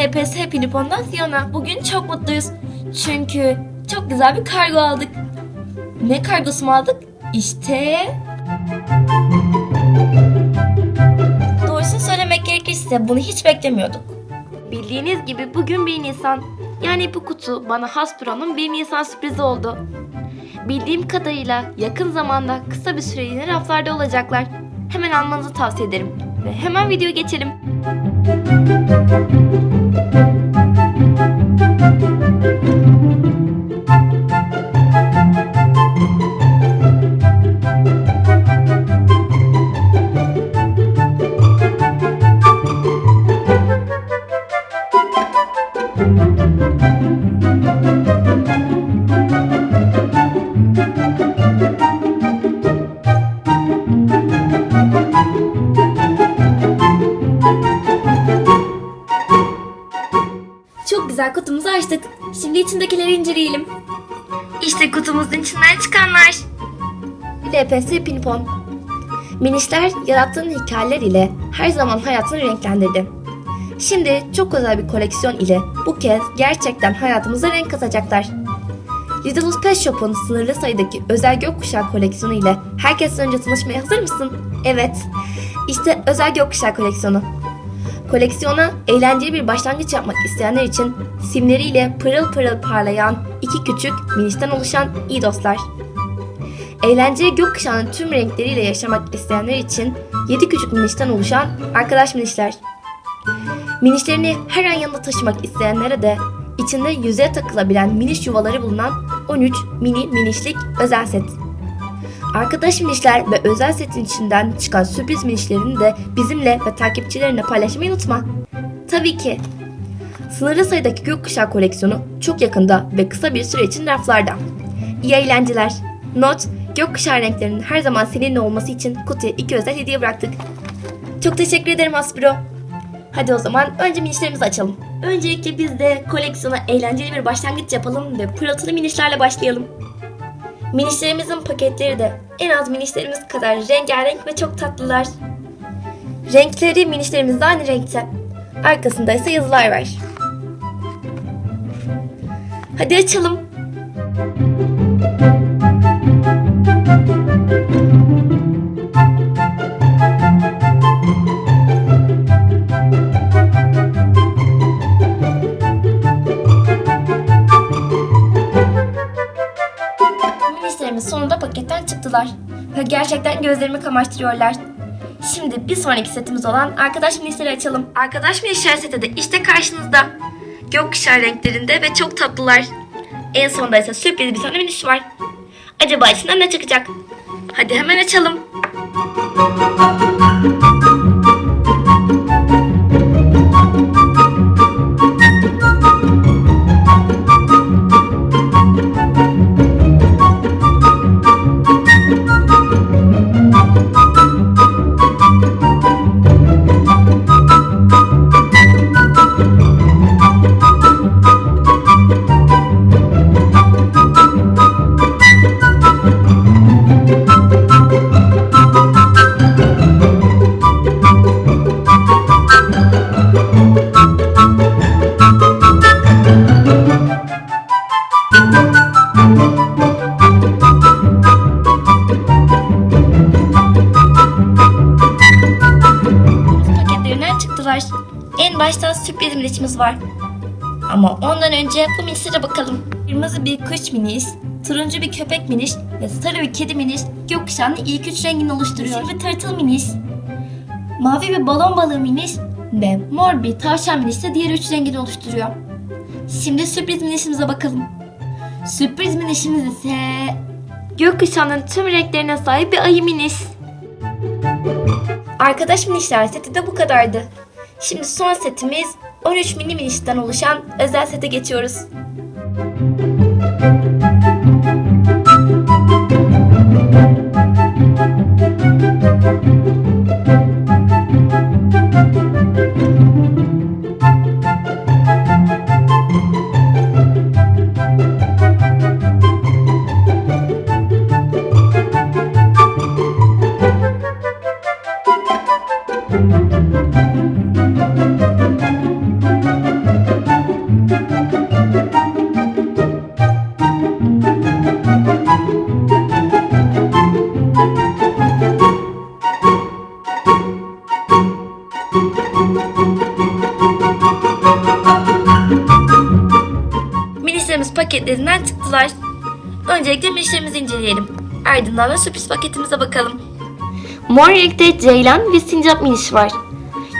LPS Happy Nipon'dan Fiona. Bugün çok mutluyuz. Çünkü çok güzel bir kargo aldık. Ne kargosu mu aldık? İşte... Doğrusunu söylemek gerekirse bunu hiç beklemiyorduk. Bildiğiniz gibi bugün 1 Nisan. Yani bu kutu bana Hasbro'nun 1 Nisan sürprizi oldu. Bildiğim kadarıyla yakın zamanda kısa bir süreliğine raflarda olacaklar. Hemen almanızı tavsiye ederim. Ve hemen videoya geçelim. Çok Şimdi içindekileri inceleyelim. İşte kutumuzun içinden çıkanlar. LPS Pinpon. Minişler yarattığın hikayeler ile her zaman hayatını renklendirdi. Şimdi çok özel bir koleksiyon ile bu kez gerçekten hayatımıza renk katacaklar. Littlest Pet Shop'un sınırlı sayıdaki özel gökkuşağı koleksiyonu ile herkesten önce tanışmaya hazır mısın? Evet. İşte özel gökkuşağı koleksiyonu. Koleksiyona eğlenceli bir başlangıç yapmak isteyenler için simleriyle pırıl pırıl parlayan iki küçük minişten oluşan iyi dostlar. Eğlenceli gökkuşağının tüm renkleriyle yaşamak isteyenler için 7 küçük minişten oluşan arkadaş minişler. Minişlerini her an yanında taşımak isteyenlere de içinde yüzeye takılabilen miniş yuvaları bulunan 13 mini minişlik özel set. Arkadaş minişler ve özel setin içinden çıkan sürpriz minişlerini de bizimle ve takipçilerine paylaşmayı unutma. Tabii ki. Sınırlı sayıdaki gökkuşağı koleksiyonu çok yakında ve kısa bir süre için raflarda. İyi eğlenceler. Not, gökkuşağı renklerinin her zaman seninle olması için kutuya iki özel hediye bıraktık. Çok teşekkür ederim Aspiro. Hadi o zaman önce minişlerimizi açalım. Öncelikle biz de koleksiyona eğlenceli bir başlangıç yapalım ve pırıltılı minişlerle başlayalım. Minişlerimizin paketleri de en az minişlerimiz kadar rengarenk ve çok tatlılar. Renkleri minişlerimizde aynı renkte. Arkasında ise yazılar var. Hadi açalım. Çıktılar. Ve gerçekten gözlerimi kamaştırıyorlar. Şimdi bir sonraki setimiz olan arkadaş minişleri açalım. Arkadaş minişler seti de işte karşınızda. Gökkuşağı renklerinde ve çok tatlılar. En sonunda ise sürpriz bir tane miniş var. Acaba içinden ne çıkacak? Hadi hemen açalım. En başta sürpriz minişimiz var. Ama ondan önce bu minişlere bakalım. Kırmızı bir kuş miniş, turuncu bir köpek miniş ve sarı bir kedi miniş gökkuşağının ilk üç rengini oluşturuyor. Yeşil bir tırtıl miniş, mavi bir balon balığı miniş ve mor bir tavşan miniş de diğer üç rengini oluşturuyor. Şimdi sürpriz minişimize bakalım. Sürpriz minişimiz ise gökkuşağının tüm renklerine sahip bir ayı miniş. Arkadaş minişler seti de bu kadardı. Şimdi son setimiz 13 mini minişten oluşan özel sete geçiyoruz. Paketlerinden çıktılar. Öncelikle minişlerimizi inceleyelim. Ardından da sürpriz paketimize bakalım. Mor renkte ceylan ve sincap miniş var.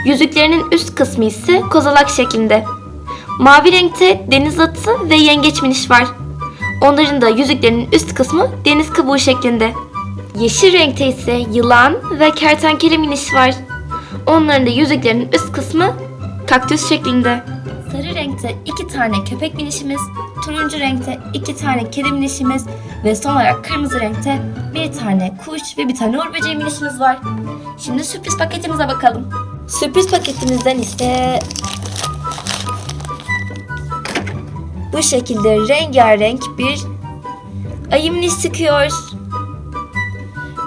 Yüzüklerinin üst kısmı ise kozalak şeklinde. Mavi renkte deniz atı ve yengeç miniş var. Onların da yüzüklerinin üst kısmı deniz kabuğu şeklinde. Yeşil renkte ise yılan ve kertenkele miniş var. Onların da yüzüklerinin üst kısmı kaktüs şeklinde. Sarı renkte iki tane köpek minişimiz, turuncu renkte iki tane kedi minişimiz ve son olarak kırmızı renkte bir tane kuş ve bir tane uğur böceği minişimiz var. Şimdi sürpriz paketimize bakalım. Sürpriz paketimizden ise bu şekilde rengarenk bir ayı miniş çıkıyor.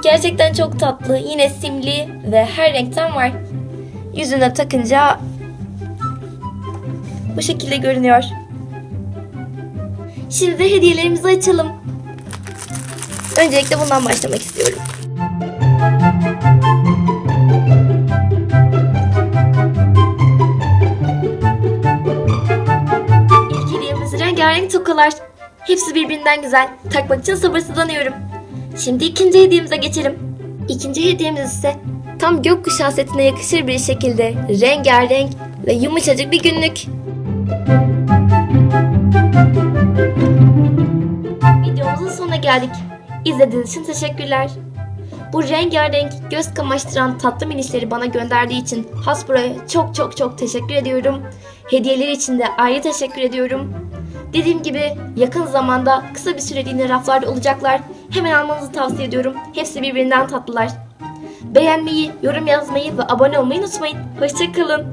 Gerçekten çok tatlı, yine simli ve her renkten var. Yüzüne takınca bu şekilde görünüyor. Şimdi de hediyelerimizi açalım. Öncelikle bundan başlamak istiyorum. İlk hediyemiz rengarenk tokalar. Hepsi birbirinden güzel. Takmak için sabırsızlanıyorum. Şimdi ikinci hediyemize geçelim. İkinci hediyemiz ise tam gökkuşağı setine yakışır bir şekilde rengarenk ve yumuşacık bir günlük. Videomuzun sonuna geldik. İzlediğiniz için teşekkürler. Bu rengarenk, göz kamaştıran tatlı minişleri bana gönderdiği için Hasbro'ya çok çok çok teşekkür ediyorum. Hediyeler için de ayrı teşekkür ediyorum. Dediğim gibi yakın zamanda kısa bir süreliğine raflarda olacaklar. Hemen almanızı tavsiye ediyorum. Hepsi birbirinden tatlılar. Beğenmeyi, yorum yazmayı ve abone olmayı unutmayın. Hoşçakalın.